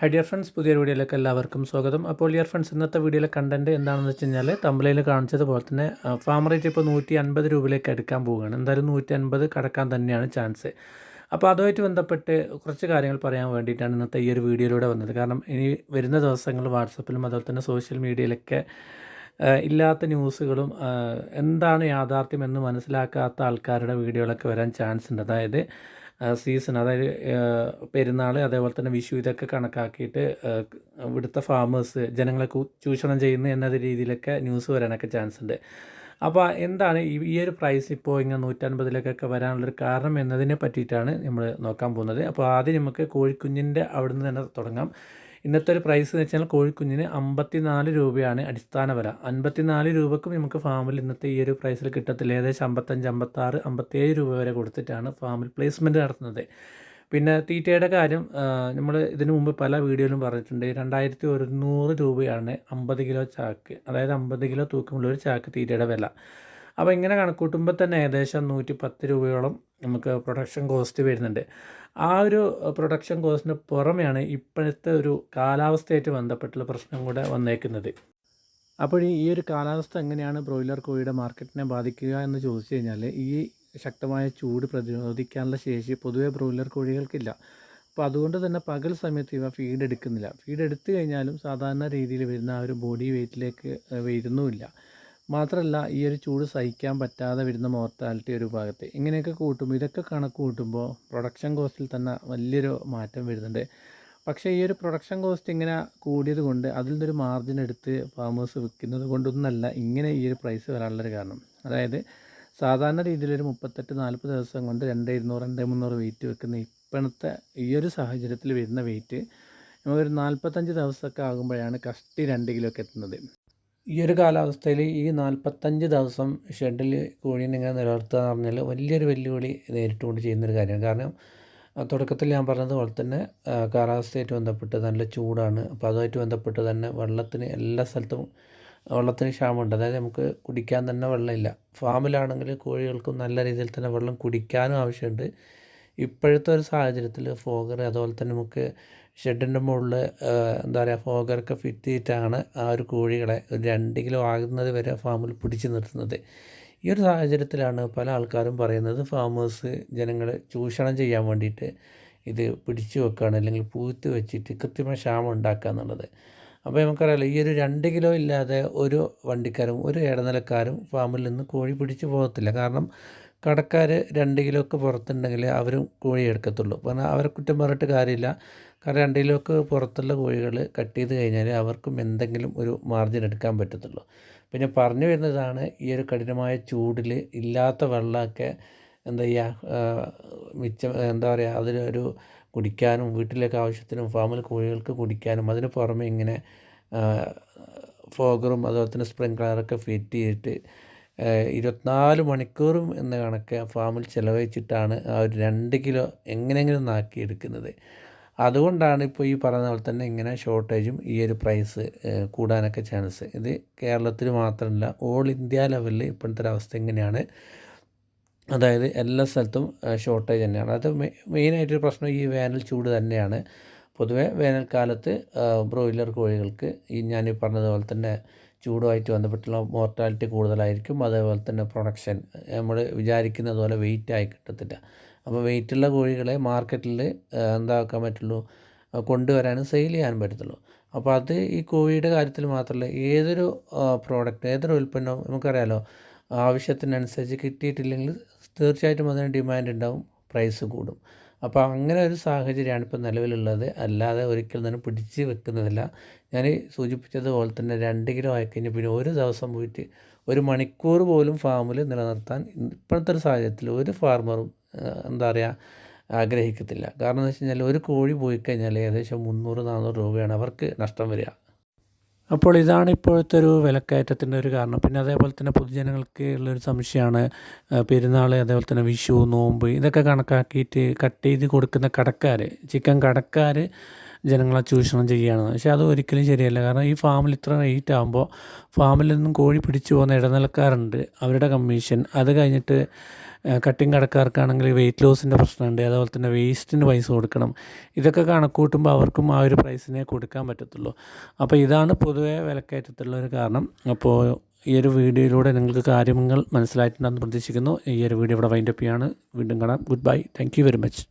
Hi dear friends പുതിയ വീഡിയോയിലേക്ക് എല്ലാവർക്കും സ്വാഗതം. അപ്പോൾ ഡിയർ ഫ്രണ്ട്സ് ഇന്നത്തെ വീഡിയോയിലെ കണ്ടന്റ് എന്താണെന്ന് വെച്ച് കഴിഞ്ഞാൽ തമ്പലയിൽ കാണിച്ചതുപോലെ തന്നെ ഫാം റേറ്റ് ഇപ്പോൾ നൂറ്റി അൻപത് രൂപയിലേക്ക് എടുക്കാൻ പോവുകയാണ്. എന്തായാലും നൂറ്റി അൻപത് കടക്കാൻ തന്നെയാണ് ചാൻസ് അപ്പോൾ അതുമായിട്ട് ബന്ധപ്പെട്ട് കുറച്ച് കാര്യങ്ങൾ പറയാൻ വേണ്ടിയിട്ടാണ് ഇന്നത്തെ ഈ ഒരു വീഡിയോയിലൂടെ വന്നത്. കാരണം ഇനി വരുന്ന ദിവസങ്ങൾ വാട്സപ്പിലും അതുപോലെ തന്നെ സോഷ്യൽ മീഡിയയിലൊക്കെ ഇല്ലാത്ത ന്യൂസുകളും എന്താണ് യാഥാർത്ഥ്യം എന്ന് മനസ്സിലാക്കാത്ത ആൾക്കാരുടെ വീഡിയോകളൊക്കെ വരാൻ ചാൻസ് ഉണ്ട്. അതായത് സീസൺ അതായത് പെരുന്നാൾ അതേപോലെ തന്നെ വിഷു ഇതൊക്കെ കണക്കാക്കിയിട്ട് ഇവിടുത്തെ ഫാമേഴ്സ് ജനങ്ങളെ ചൂഷണം ചെയ്യുന്നു എന്ന രീതിയിലൊക്കെ ന്യൂസ് വരാനൊക്കെ ചാൻസ് ഉണ്ട്. അപ്പോൾ എന്താണ് ഈ ഒരു പ്രൈസ് ഇപ്പോൾ ഇങ്ങനെ നൂറ്റൻപതിലേക്കൊക്കെ വരാനുള്ളൊരു കാരണം എന്നതിനെ പറ്റിയിട്ടാണ് നമ്മൾ നോക്കാൻ പോകുന്നത്. അപ്പോൾ ആദ്യം നമുക്ക് കോഴിക്കുഞ്ഞിന്റെ അവിടുന്ന് തന്നെ തുടങ്ങാം. ഇന്നത്തെ ഒരു പ്രൈസ് എന്ന് വെച്ചാൽ കോഴിക്കുഞ്ഞിന് അമ്പത്തി നാല് രൂപയാണ് അടിസ്ഥാന വില. അൻപത്തി നാല് രൂപക്കും നമുക്ക് ഫാമിൽ ഇന്നത്തെ ഈ ഒരു പ്രൈസിൽ കിട്ടത്തില്ല. ഏകദേശം അമ്പത്തഞ്ച് അമ്പത്താറ് അമ്പത്തേഴ് രൂപ വരെ കൊടുത്തിട്ടാണ് ഫാമിൽ പ്ലേസ്മെന്റ് നടത്തുന്നത്. പിന്നെ തീറ്റയുടെ കാര്യം നമ്മൾ ഇതിനു മുമ്പ് പല വീഡിയോയിലും പറഞ്ഞിട്ടുണ്ട്. രണ്ടായിരത്തി ഒരുന്നൂറ് രൂപയാണ് അമ്പത് കിലോ ചാക്ക് അതായത് അമ്പത് കിലോ തൂക്കമുള്ള ഒരു ചാക്ക് തീറ്റയുടെ വില. അപ്പോൾ ഇങ്ങനെ കണക്കൂട്ടുമ്പോൾ തന്നെ ഏകദേശം നൂറ്റി പത്ത് രൂപയോളം നമുക്ക് പ്രൊഡക്ഷൻ കോസ്റ്റ് വരുന്നുണ്ട്. ആ ഒരു പ്രൊഡക്ഷൻ കോസ്റ്റിന് പുറമെയാണ് ഇപ്പോഴത്തെ ഒരു കാലാവസ്ഥയായിട്ട് ബന്ധപ്പെട്ടുള്ള പ്രശ്നം കൂടെ വന്നേക്കുന്നത്. അപ്പോൾ ഈ ഒരു കാലാവസ്ഥ എങ്ങനെയാണ് ബ്രോയിലർ കോഴിയുടെ മാർക്കറ്റിനെ ബാധിക്കുക എന്ന് ചോദിച്ചു കഴിഞ്ഞാൽ ഈ ശക്തമായ ചൂട് പ്രതിരോധിക്കാനുള്ള ശേഷി പൊതുവേ ബ്രോയിലർ കോഴികൾക്കില്ല. അപ്പോൾ അതുകൊണ്ട് തന്നെ പകൽ സമയത്ത് ഇവ ഫീഡ് എടുക്കുന്നില്ല. ഫീഡ് എടുത്തു കഴിഞ്ഞാലും സാധാരണ രീതിയിൽ വരുന്ന ആ ഒരു ബോഡി വെയ്റ്റിലേക്ക് വരുന്നുമില്ല. മാത്രമല്ല ഈ ഒരു ചൂട് സഹിക്കാൻ പറ്റാതെ വരുന്ന മോർട്ടാലിറ്റി ഒരു ഭാഗത്ത്. ഇങ്ങനെയൊക്കെ കൂട്ടുമ്പോൾ ഇതൊക്കെ കണക്ക് കൂട്ടുമ്പോൾ പ്രൊഡക്ഷൻ കോസ്റ്റിൽ തന്നെ വലിയൊരു മാറ്റം വരുന്നുണ്ട്. പക്ഷേ ഈ ഒരു പ്രൊഡക്ഷൻ കോസ്റ്റ് ഇങ്ങനെ കൂടിയത് കൊണ്ട് അതിൽ നിന്നൊരു മാർജിൻ എടുത്ത് ഫാമേഴ്സ് വിൽക്കുന്നത് കൊണ്ടൊന്നല്ല ഇങ്ങനെ ഈ ഒരു പ്രൈസ് വരാനുള്ളൊരു കാരണം. അതായത് സാധാരണ രീതിയിലൊരു മുപ്പത്തെട്ട് നാൽപ്പത് ദിവസം കൊണ്ട് രണ്ട് ഇരുന്നൂറ് രണ്ട് മുന്നൂറ് വെയിറ്റ് വെക്കുന്ന ഇപ്പോഴത്തെ ഈ ഒരു സാഹചര്യത്തിൽ വരുന്ന വെയിറ്റ് നമുക്കൊരു നാൽപ്പത്തഞ്ച് ദിവസമൊക്കെ ആകുമ്പോഴാണ് കഷ്ടി രണ്ട് കിലോ ഒക്കെ എത്തുന്നത്. ഈ ഒരു കാലാവസ്ഥയിൽ ഈ നാൽപ്പത്തഞ്ച് ദിവസം ഷെഡിൽ കോഴീനെ ഇങ്ങനെ നിലനിർത്തുക എന്ന് പറഞ്ഞാൽ വലിയൊരു വെല്ലുവിളി നേരിട്ടുകൊണ്ട് ചെയ്യുന്നൊരു കാര്യമാണ്. കാരണം തുടക്കത്തിൽ ഞാൻ പറഞ്ഞതുപോലെ തന്നെ കാലാവസ്ഥയായിട്ട് ബന്ധപ്പെട്ട് നല്ല ചൂടാണ്. അപ്പോൾ അതുമായിട്ട് ബന്ധപ്പെട്ട് തന്നെ വെള്ളത്തിന് എല്ലാ സ്ഥലത്തും വെള്ളത്തിന് ക്ഷാമമുണ്ട്. അതായത് നമുക്ക് കുടിക്കാൻ തന്നെ വെള്ളമില്ല. ഫാമിലാണെങ്കിൽ കോഴികൾക്കും നല്ല രീതിയിൽ തന്നെ വെള്ളം കുടിക്കാനും ആവശ്യമുണ്ട്. ഇപ്പോഴത്തെ ഒരു സാഹചര്യത്തിൽ ഫോഗർ അതുപോലെ തന്നെ നമുക്ക് ഷെഡിന്റെ മുകളിൽ എന്താ പറയുക ഫോഗറൊക്കെ ഫിറ്റ് ചെയ്തിട്ടാണ് ആ ഒരു കോഴികളെ ഒരു രണ്ട് കിലോ ആകുന്നത് വരെ ഫാമിൽ പിടിച്ചു നിർത്തുന്നത്. ഈ ഒരു സാഹചര്യത്തിലാണ് പല ആൾക്കാരും പറയുന്നത് ഫാമേഴ്സ് ജനങ്ങൾ ചൂഷണം ചെയ്യാൻ വേണ്ടിയിട്ട് ഇത് പിടിച്ചു വെക്കുകയാണ് അല്ലെങ്കിൽ പൂത്ത് വെച്ചിട്ട് കൃത്യമായ ക്ഷാമം ഉണ്ടാക്കുക എന്നുള്ളത്. അപ്പോൾ നമുക്കറിയാലോ ഈ ഒരു രണ്ട് കിലോ ഇല്ലാതെ ഒരു വണ്ടിക്കാരും ഒരു ഇടനിലക്കാരും ഫാമിൽ നിന്ന് കോഴി പിടിച്ചു പോകത്തില്ല. കാരണം കടക്കാർ രണ്ട് കിലോക്ക് പുറത്തുണ്ടെങ്കിൽ അവരും കോഴി എടുക്കത്തുള്ളൂ. പറഞ്ഞാൽ അവരെ കുറ്റം പറഞ്ഞിട്ട് കാര്യമില്ല. കാരണം രണ്ട് കിലോക്ക് പുറത്തുള്ള കോഴികൾ കട്ട് ചെയ്ത് കഴിഞ്ഞാൽ അവർക്കും എന്തെങ്കിലും ഒരു മാർജിൻ എടുക്കാൻ പറ്റത്തുള്ളൂ. പിന്നെ പറഞ്ഞു വരുന്നതാണ് ഈ ഒരു കഠിനമായ ചൂടിൽ ഇല്ലാത്ത വെള്ളമൊക്കെ എന്താ ചെയ്യുക മിച്ചം എന്താ പറയുക അതിലൊരു കുടിക്കാനും വീട്ടിലേക്ക് ആവശ്യത്തിനും ഫാമിൽ കോഴികൾക്ക് കുടിക്കാനും അതിന് പുറമെ ഇങ്ങനെ ഫോഗറും അതുപോലെ തന്നെ സ്പ്രിങ്ക്ലറൊക്കെ ഫിറ്റ് ചെയ്തിട്ട് ഇരുപത്തിനാല് മണിക്കൂറും എന്ന കണക്ക് ഫാമിൽ ചിലവഴിച്ചിട്ടാണ് ആ ഒരു രണ്ട് കിലോ എങ്ങനെയെങ്കിലും നാക്കി എടുക്കുന്നത് അതുകൊണ്ടാണ് ഇപ്പോൾ ഈ പറയുന്ന പോലെ തന്നെ ഇങ്ങനെ ഷോർട്ടേജും ഈ ഒരു പ്രൈസ് കൂടാനൊക്കെ ചാൻസ് ഇത് കേരളത്തിൽ മാത്രമല്ല ഓൾ ഇന്ത്യ ലെവലിൽ ഇപ്പോഴത്തെ ഒരു അവസ്ഥ എങ്ങനെയാണ് അതായത് എല്ലാ സ്ഥലത്തും ഷോർട്ടേജ് തന്നെയാണ്. അത് മെയിനായിട്ടൊരു പ്രശ്നം ഈ വേനൽ ചൂട് തന്നെയാണ്. പൊതുവേ വേനൽക്കാലത്ത് ബ്രോയിലർ കോഴികൾക്ക് ഈ ഞാൻ ഈ പറഞ്ഞതുപോലെ തന്നെ ചൂടുമായിട്ട് ബന്ധപ്പെട്ടുള്ള മോർട്ടാലിറ്റി കൂടുതലായിരിക്കും. അതേപോലെ തന്നെ പ്രൊഡക്ഷൻ നമ്മൾ വിചാരിക്കുന്നത് പോലെ വെയിറ്റ് ആയി കിട്ടത്തില്ല. അപ്പോൾ വെയിറ്റുള്ള കോഴികളെ മാർക്കറ്റിൽ എന്താക്കാൻ പറ്റുള്ളൂ? കൊണ്ടുവരാനും സെയിൽ ചെയ്യാൻ പറ്റത്തുള്ളൂ. അപ്പോൾ അത് ഈ കോഴിയുടെ കാര്യത്തിൽ മാത്രമല്ല ഏതൊരു പ്രോഡക്റ്റ് ഏതൊരു ഉൽപ്പന്നവും നമുക്കറിയാലോ ആവശ്യത്തിനനുസരിച്ച് കിട്ടിയിട്ടില്ലെങ്കിൽ തീർച്ചയായിട്ടും അതിന് ഡിമാൻഡ് ഉണ്ടാവും പ്രൈസ് കൂടും. അപ്പോൾ അങ്ങനെ ഒരു സാഹചര്യമാണ് ഇപ്പോൾ നിലവിലുള്ളത്. അല്ലാതെ ഒരിക്കലും തന്നെ പിടിച്ച് വെക്കുന്നതല്ല. ഞാൻ സൂചിപ്പിച്ചതുപോലെ തന്നെ രണ്ട് കിലോ ആയിക്കഴിഞ്ഞാൽ പിന്നെ ഒരു ദിവസം പോയിട്ട് ഒരു മണിക്കൂർ പോലും ഫാമിൽ നിലനിർത്താൻ ഇപ്പോഴത്തെ ഒരു സാഹചര്യത്തിൽ ഒരു ഫാർമറും എന്താ പറയുക ആഗ്രഹിക്കത്തില്ല. കാരണം എന്ന് വെച്ച് കഴിഞ്ഞാൽ ഒരു കോഴി പോയി കഴിഞ്ഞാൽ ഏകദേശം മുന്നൂറ് നാനൂറ് രൂപയാണ് അവർക്ക് നഷ്ടം വരിക. അപ്പോൾ ഇതാണ് ഇപ്പോഴത്തെ ഒരു വിലക്കയറ്റത്തിന്റെ ഒരു കാരണം. പിന്നെ അതേപോലെ തന്നെ പൊതുജനങ്ങൾക്ക് ഉള്ളൊരു സംശയമാണ് പെരുന്നാൾ അതേപോലെ തന്നെ വിഷു നോമ്പ് ഇതൊക്കെ കണക്കാക്കിയിട്ട് കട്ട് ചെയ്ത് കൊടുക്കുന്ന കടക്കാർ ചിക്കൻ കടക്കാർ ജനങ്ങളെ ചൂഷണം ചെയ്യുകയാണ്. പക്ഷേ അത് ഒരിക്കലും ശരിയല്ല. കാരണം ഈ ഫാമിൽ ഇത്ര റേറ്റ് ആകുമ്പോൾ ഫാമിൽ നിന്നും കോഴി പിടിച്ചു പോകുന്ന ഇടനിലക്കാരുണ്ട്. അവരുടെ കമ്മീഷൻ അത് കഴിഞ്ഞിട്ട് കട്ടിങ് കടക്കാർക്കാണെങ്കിൽ വെയിറ്റ് ലോസിന്റെ പ്രശ്നമുണ്ട്. അതുപോലെ തന്നെ വേസ്റ്റിന് പൈസ കൊടുക്കണം. ഇതൊക്കെ കണക്കൂട്ടുമ്പോൾ അവർക്കും ആ ഒരു പ്രൈസിനെ കൊടുക്കാൻ പറ്റത്തുള്ളൂ. അപ്പോൾ ഇതാണ് പൊതുവേ വിലക്കയറ്റത്തുള്ള ഒരു കാരണം. അപ്പോൾ ഈ ഒരു വീഡിയോയിലൂടെ നിങ്ങൾക്ക് കാര്യങ്ങൾ മനസ്സിലായിട്ടുണ്ടെന്ന് പ്രതീക്ഷിക്കുന്നു. ഈ ഒരു വീഡിയോ ഇവിടെ വൈൻഡപ്പ് ചെയ്യാണ്. വീണ്ടും കാണാം. Goodbye thank very much